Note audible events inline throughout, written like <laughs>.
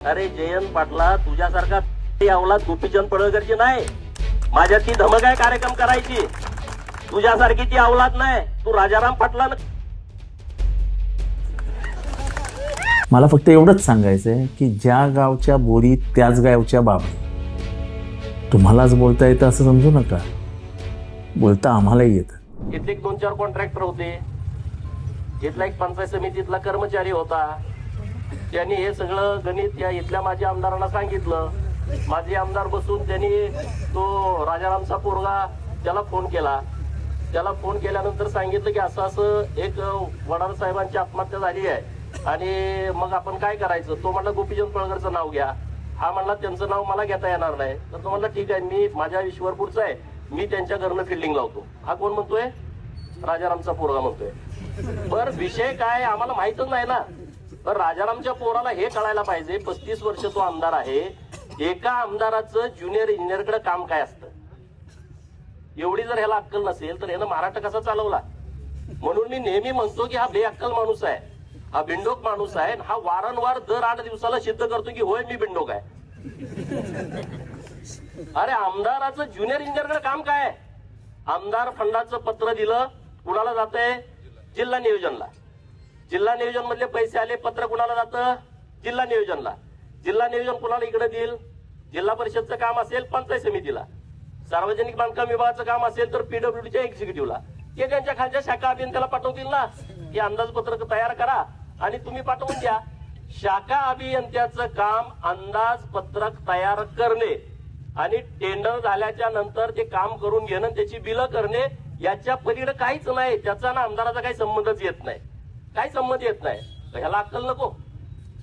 अरे जयंत पाटला तुझ्यासारखा अवलाद गोपीचंद पडळकरची नाही. माझ्यात ती धमक आहे कार्यक्रम करायची. तुझ्यासारखी ती अवलाद नाही. तू राजाराम पाटला मला फक्त एवढंच सांगायचं आहे की ज्या गावच्या बोरी त्याच गावच्या बाबी तुम्हालाच बोलता येतं असं समजू नका. बोलता आम्हालाही येतं. इथले दोन चार कॉन्ट्रॅक्टर होते. इथला एक पंचायत समितीतला कर्मचारी होता. त्यांनी हे सगळं गणित या इथल्या माझ्या आमदारांना सांगितलं. माझे आमदार बसून त्यांनी तो राजारामचा पोरगा त्याला फोन केला. त्याला फोन केल्यानंतर सांगितलं की असं असं एक वडार साहेबांची आत्महत्या झाली आहे. आणि मग आपण काय करायचं? तो म्हणला गोपीचंद पळगरचं नाव घ्या. हा म्हणला त्यांचं नाव मला घेता येणार नाही. तर तो म्हणला ठीक आहे मी माझ्या ईश्वरपूरचा आहे. मी त्यांच्या घरनं फिल्डिंग लावतो. हा कोण म्हणतोय? राजारामचा पोरगा म्हणतोय. बर विषय काय आम्हाला माहितच नाही ना. तर राजारामच्या पोराला हे कळायला पाहिजे पस्तीस वर्ष तो आमदार आहे. एका आमदाराचं ज्युनियर इंजिनियरकडे काम काय असतं? एवढी जर ह्याला अक्कल नसेल तर ह्यानं महाराष्ट्र कसा चालवला? म्हणून मी नेहमी म्हणतो की हा बेअक्कल माणूस आहे हा बिंडोक माणूस आहे हा वारंवार दर आठ दिवसाला सिद्ध करतो की होय मी बिंडोक आहे. अरे आमदाराचं ज्युनियर इंजिनियरकडे काम काय आहे? आमदार फंडाचं पत्र दिलं कुणाला जातंय? जिल्हा नियोजनला. जिल्हा नियोजन मधले पैसे आले पत्र कुणाला जातं? जिल्हा नियोजनला. जिल्हा नियोजन कुणाला इकडे देईल? जिल्हा परिषदचं काम असेल पंचायत समितीला. सार्वजनिक बांधकाम विभागाचं काम असेल तर पीडब्ल्यूडीच्या एक्झिक्युटिव्हला ते त्यांच्या खालच्या शाखा अभियंत्याला पाठवतील ना? हे अंदाजपत्रक तयार करा आणि तुम्ही पाठवून द्या. शाखा अभियंत्याचं काम अंदाजपत्रक तयार करणे आणि टेंडर झाल्याच्यानंतर ते काम करून घेणं त्याची बिलं करणे याच्या पलीकडे काहीच नाही. त्याचा ना आमदाराचा काही संबंधच येत नाही. काही संबंध येत नाही? तर ह्याला अक्कल नको.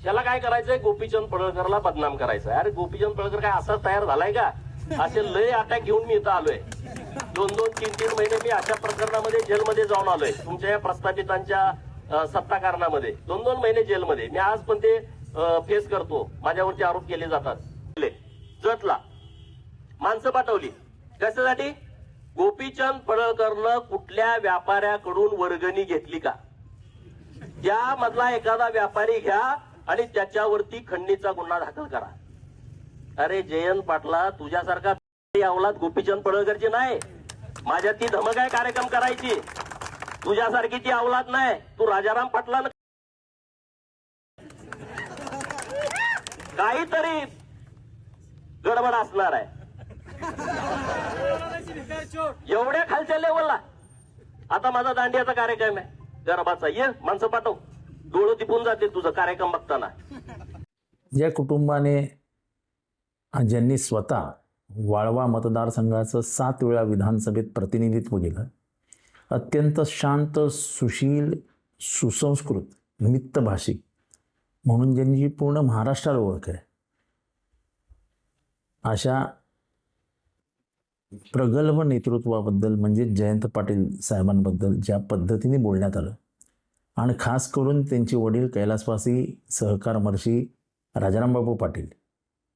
ह्याला काय करायचंय? गोपीचंद पडळकरला बदनाम करायचंय. अरे गोपीचंद पडळकर काय असा तयार झालाय का? असे लय अटॅक घेऊन मी इथं आलोय. दोन दोन तीन तीन महिने मी अशा प्रकरणामध्ये जेलमध्ये जाऊन आलोय. तुमच्या या प्रस्थापितांच्या सत्ता कारणामध्ये दोन दोन महिने जेलमध्ये. मी आज पण ते फेस करतो. माझ्यावरती आरोप केले जातात. जतला. माणसं पाठवली. कशासाठी? गोपीचंद पडळकरनं कुठल्या व्यापाऱ्याकडून वर्गणी घेतली का? त्यामधला एखादा व्यापारी घ्या आणि त्याच्यावरती खंडणीचा गुन्हा दाखल करा. अरे जयंत पाटला तुझ्यासारखा <laughs> अवलाद गोपीचंद पडळकरची नाही. माझ्यात ती धमक आहे कार्यक्रम करायची. तुझ्यासारखी ती अवलाद नाही. तू राजाराम पाटला काहीतरी गडबड असणार आहे. एवढ्या खालच्या लेवलला आता माझा दांडियाचा कार्यक्रम आहे. गरबाचा ये माणसं पाठव. डोळं टिपून जाते तुझं कार्यक्रम बघताना. <laughs> या कुटुंबाने ज्यांनी स्वतः वाळवा मतदारसंघाचं सात वेळा विधानसभेत प्रतिनिधित्व केलं अत्यंत शांत सुशील सुसंस्कृत मितभाषिक म्हणून ज्यांची पूर्ण महाराष्ट्राला ओळख आहे अशा प्रगल्भ नेतृत्वाबद्दल म्हणजे जयंत पाटील साहेबांबद्दल ज्या पद्धतीने बोलण्यात आलं. आणि खास करून त्यांचे वडील कैलासवासी सहकारमर्षी राजारामबाबू पाटील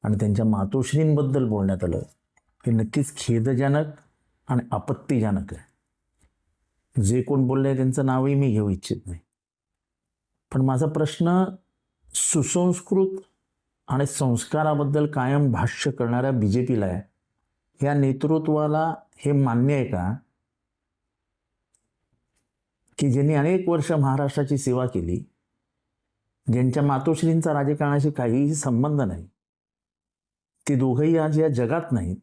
आणि त्यांच्या मातोश्रींबद्दल बोलण्यात आलं. हे नक्कीच खेदजनक आणि आपत्तीजनक आहे. जे कोण बोलले त्यांचं नावही मी घेऊ इच्छित नाही. पण माझा प्रश्न सुसंस्कृत आणि संस्काराबद्दल कायम भाष्य करणाऱ्या बी जे पीला आहे या नेतृत्वाला हे मान्य आहे का? की ज्यांनी अनेक वर्ष महाराष्ट्राची सेवा केली ज्यांच्या मातोश्रींचा राजकारणाशी काहीही संबंध नाही ते दोघंही आज या जगात नाहीत.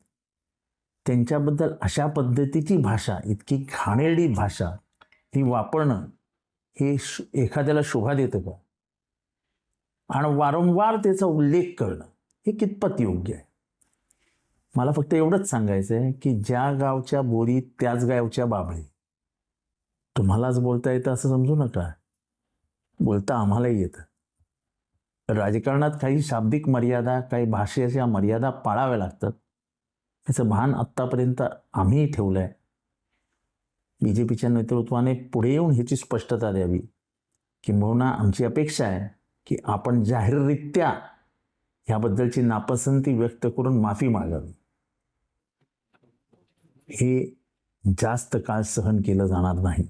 त्यांच्याबद्दल अशा पद्धतीची भाषा इतकी घाणेरडी भाषा ही वापरणं हे एखाद्याला शोभा देतं का? आणि वारंवार त्याचा उल्लेख करणं हे कितपत योग्य आहे? मला फक्त एवढंच सांगायचं आहे की ज्या गावच्या बोरी त्याच गावच्या बाबळी तुम्हालाच बोलता येतं असं समजू नका. बोलता आम्हालाही येतं. राजकारणात काही शाब्दिक मर्यादा काही भाषेच्या मर्यादा पाळाव्या लागतात. याचं भान आत्तापर्यंत आम्ही ठेवलं आहे बी जे पीच्या नेतृत्वाने पुढे येऊन ह्याची स्पष्टता द्यावी. किंबहुना आमची अपेक्षा आहे की आपण जाहीररित्या ह्याबद्दलची नापसंती व्यक्त करून माफी मागावी. हे जास्त काळ सहन केलं जाणार नाही.